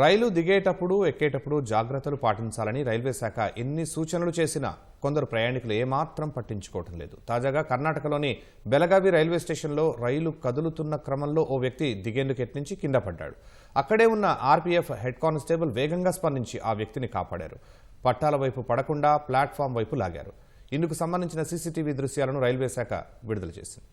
రైలు దిగేటప్పుడు ఎక్కేటప్పుడు జాగ్రత్తలు పాటించాలని రైల్వే శాఖ ఎన్ని సూచనలు చేసినా కొందరు ప్రయాణికులు ఏమాత్రం పట్టించుకోవటం లేదు. తాజాగా కర్ణాటకలోని బెలగావి రైల్వే స్టేషన్లో రైలు కదులుతున్న క్రమంలో ఓ వ్యక్తి దిగేందుకు ఎత్నించి కింద పడ్డాడు. అక్కడే ఉన్న ఆర్పీఎఫ్ హెడ్ కానిస్టేబుల్ వేగంగా స్పందించి ఆ వ్యక్తిని కాపాడారు. పట్టాల వైపు పడకుండా ప్లాట్ఫామ్ వైపు లాగారు. ఇందుకు సంబంధించిన సీసీటీవీ దృశ్యాలను రైల్వే శాఖ విడుదల చేసింది.